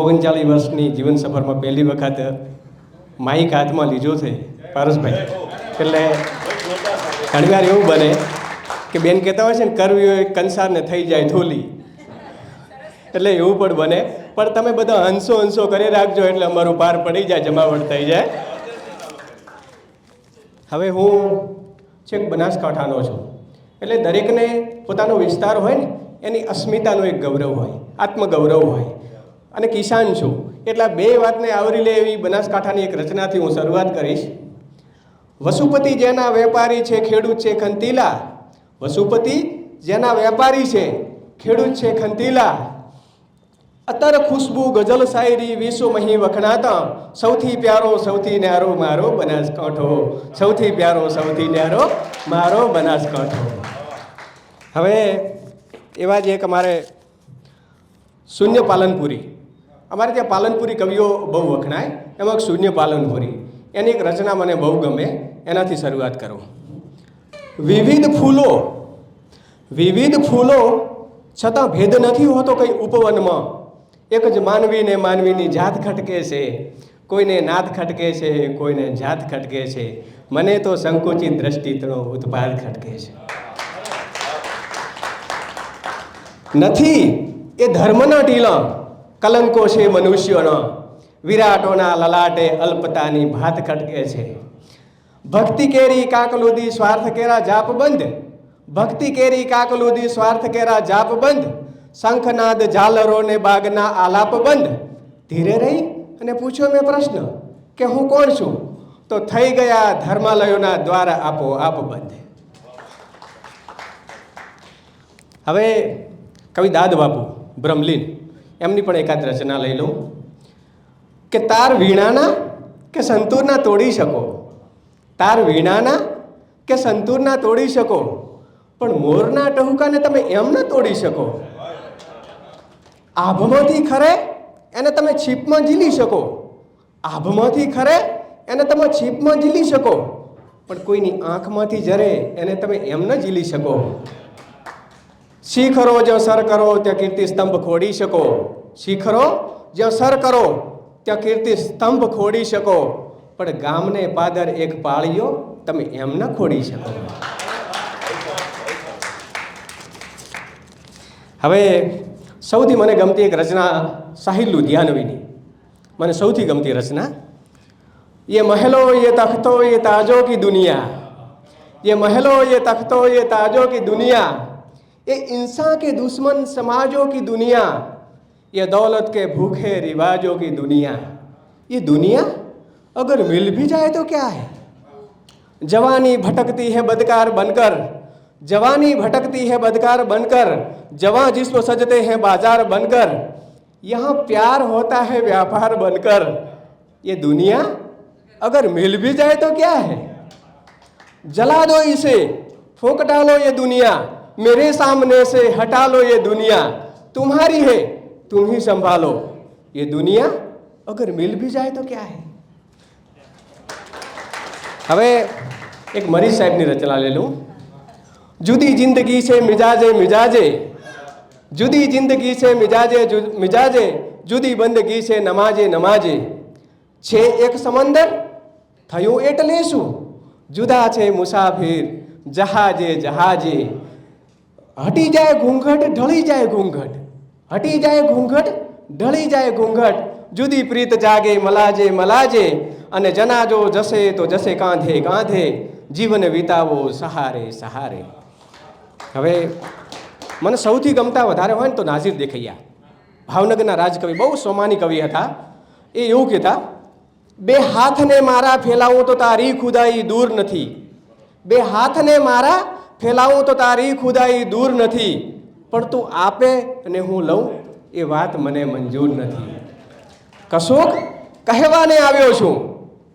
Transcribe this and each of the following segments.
ઓગણચાલીસ વર્ષની જીવન સફરમાં પહેલી વખત માઇક હાથમાં લીધો છે પારસભાઈ. એટલે ઘણીવાર એવું બને કે બેન કહેતા હોય છે ને, કરવી હોય કંસારને થઈ જાય, ધોલી. એટલે એવું પણ બને. પણ તમે બધા હંસો હંસો કરી રાખજો, એટલે અમારું પાર પડી જાય, જમાવટ થઈ જાય. હવે હું છેક બનાસકાંઠાનો છું. એટલે દરેકને પોતાનો વિસ્તાર હોય ને, એની અસ્મિતાનું એક ગૌરવ હોય, આત્મગૌરવ હોય. અને કિસાન છું. એટલે આ બે વાતને આવરી લે એવી બનાસકાંઠાની એક રચનાથી હું શરૂઆત કરીશ. વસુપતિ જેના વેપારી છે, ખેડૂત છે, ખંતીલા. વસુપતિ જેના વેપારી છે, ખેડૂત છે, ખંતીલા. અતર ખુશ્બુ ગઝલ શાયરી વિશ્વ મહી વખણાતા. સૌથી પ્યારો, સૌથી ન્યારો મારો બનાસકાંઠો. સૌથી પ્યારો, સૌથી ન્યારો મારો બનાસકાંઠો. હવે એવા જ એક અમારે શૂન્ય પાલનપુરી. અમારે ત્યાં પાલનપુરી કવિઓ બહુ વખણાય, એમાં શૂન્ય પાલનપુરી. એની એક રચના મને બહુ ગમે, એનાથી શરૂઆત કરું. વિવિધ ફૂલો વિવિધ ફૂલો છતાં ભેદ નથી હોતો કંઈ ઉપવનમાં. એક જ માનવીને માનવીની જાત ખટકે છે, કોઈને નાદ ખટકે છે, કોઈને જાત ખટકે છે. મને તો સંકુચિત દ્રષ્ટિનો ઉત્પાદ ખટકે છે. નથી, એ ધર્મના ટીલા કલંકો છે મનુષ્યોનો. વિરાટોના લલાટે અલ્પતાની ભાત ખટકે છે. ભક્તિ કેરી કાકલુદી, સ્વાર્થ કેરા જાપ બંધ. ભક્તિ કેરી કાકલુદી, સ્વાર્થ કેરા જાપ બંધ. શંખનાદ ઝાલરો ને બાગના આલાપ બંધ. ધીરે રહી અને પૂછ્યો મેં પ્રશ્ન, કે હું કોણ છું? તો થઈ ગયા ધર્માલયોના દ્વારા આપો આપ બંધ. હવે કવિ દાદ બાપુ બ્રહ્મલીન. એમની પણ એકાદ રચના લઈ લઉં. કે તાર વીણાના કે સંતૂરના તોડી શકો? તાર વીણાના કે સંતૂરના તોડી શકો? પણ મોરના ટહુકાને તમે એમ ન તોડી શકો. આભમાંથી ખરે એને તમે છીપમાં ઝીલી શકો. આભમાંથી ખરે એને તમે છીપમાં ઝીલી શકો. પણ કોઈની આંખમાંથી જરે એને તમે એમ ન ઝીલી શકો. શિખરો જે સર કરો, ત્યાં કીર્તિ સ્તંભ ખોડી શકો. શિખરો જે સર કરો, ત્યાં કીર્તિ સ્તંભ ખોડી શકો. પણ ગામને પાદર એક પાળીઓ તમે એમ ન ખોડી શકો. હવે સૌથી મને ગમતી એક રચના સાહિલ લુધિયાનવીની મને સૌથી ગમતી રચના, યે મહેલો એ તખતો એ તાજો કી દુનિયા. એ મહેલો એ તખતો એ તાજો કી દુનિયા. ये इंसान के दुश्मन समाजों की दुनिया, ये दौलत के भूखे रिवाजों की दुनिया। ये दुनिया अगर मिल भी जाए तो क्या है? जवानी भटकती है बदकार बनकर, जवानी भटकती है बदकार बनकर जवां जिस्म सजते हैं बाज़ार बनकर, यहाँ प्यार होता है व्यापार बनकर। ये दुनिया अगर मिल भी जाए तो क्या है? जला दो इसे, फूक डालो ये दुनिया। मेरे सामने से हटा लो ये दुनिया तुम्हारी है तुम ही संभालो ये दुनिया अगर मिल भी जाए तो क्या है હવે એક મરી સાહેબની રચના લઈ લઉં જુદી જિંદગી છે મિજાજે મિજાજે જુદી જિંદગી છે મિજાજે જુ- મિજાજે જુદી બંદગી છે નમાજે નમાજે છે એક સમંદર થયું એટલે શું જુદા છે મુસાફિર જહાજે જહાજે હટી જાય ઘૂંઘટ, ઢળી જાય ઘૂંઘટ. હટી જાય ઘૂંઘટ, ઢળી જાય ઘૂંઘટ. જુદી પ્રીત જાગે, મલાજે મલાજે. અને જનાજો જશે તો જશે કાંધે કાંધે. જીવન વિતાવો સહારે સહારે. હવે મને સૌથી ગમતા વધારે હોય ને તો નાઝીર દેખૈયા. ભાવનગરના રાજકવિ, બહુ સોમાની કવિ હતા. એ એવું કહેતા, બે હાથને મારા ફેલાવું તો તારી ખુદાઈ દૂર નથી. બે હાથને મારા ફેલાવું તો તારી ખુદાઈ દૂર નથી, પણ તું આપે અને હું લઉં એ વાત મને મંજૂર નથી. કશોક કહેવાને આવ્યો છું,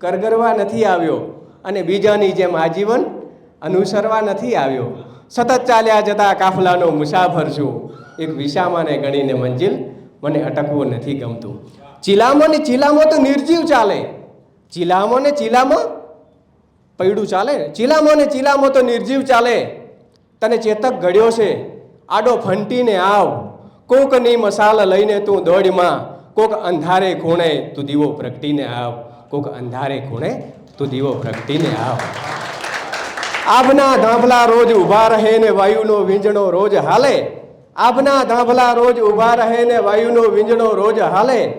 કરગરવા નથી આવ્યો અને બીજાની જેમ આજીવન અનુસરવા નથી આવ્યો. સતત ચાલ્યા જતા કાફલાનો મુસાફર છું, એક વિશામાને ગણીને મંજિલ મને અટકવું નથી ગમતું. ચીલામાં ને ચીલામાં તો નિર્જીવ ચાલે. ચીલામો ને ચીલામાં પૈડું ચાલે? ચીલામાં ને ચીલામાં તો નિર્જીવ ચાલે. તને ચેતક ઘડ્યો છે. આડો ફંટીને આવ. કોકની મસાલ લઈને તું દોડમાં. કોક અંધારે ખૂણે તું દીવો પ્રગટીને આવ. કોક અંધારે ખૂણે તું દીવો પ્રગટીને આવ. આભના ધાંભલા રોજ ઊભા રહે ને વાયુનો વીંજણો રોજ હાલે. આભના ધાંભલા રોજ ઊભા રહે ને વાયુનો વીંજણો રોજ હાલે.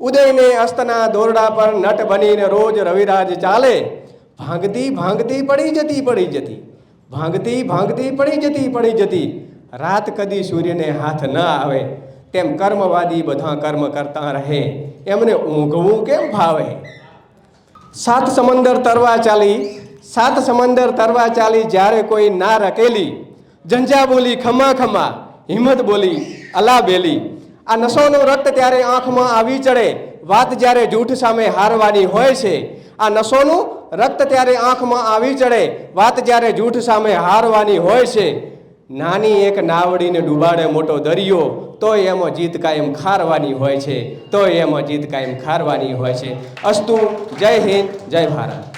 ઉદયને અસ્તના દોરડા પર નટ બનીને રોજ રવિરાજ ચાલે. ભાંગતી ભાંગતી પડી જતી પડી જતી. ભાંગતી ભાંગતી પડી જતી પડી જતી. રાત કદી સૂર્યને હાથ ન આવે. તેમ કર્મવાદી બધા કર્મ કરતા રહે. એમને ઊંઘવું કેમ ભાવે સાત સમંદર તરવા ચાલી, સાત સમંદર તરવા ચાલી જ્યારે કોઈ ના રકેલી, ઝંઝા બોલી, ખમા ખમા, હિંમત બોલી, અલા બેલી. આ નસોનું રક્ત ત્યારે આંખમાં આવી ચડે. વાત જ્યારે જૂઠ સામે હારવાની હોય છે, આ નશોનું રક્ત ત્યારે આંખમાં આવી ચડે. વાત જ્યારે જૂઠ સામે હારવાની હોય છે, નાની એક નાવડીને ડૂબાડે મોટો દરિયો, તોય એમાં જીત કાયમ ખારવાની હોય છે તો એમાં જીત કાયમ ખારવાની હોય છે. અસ્તુ, જય હિન્દ, જય ભારત.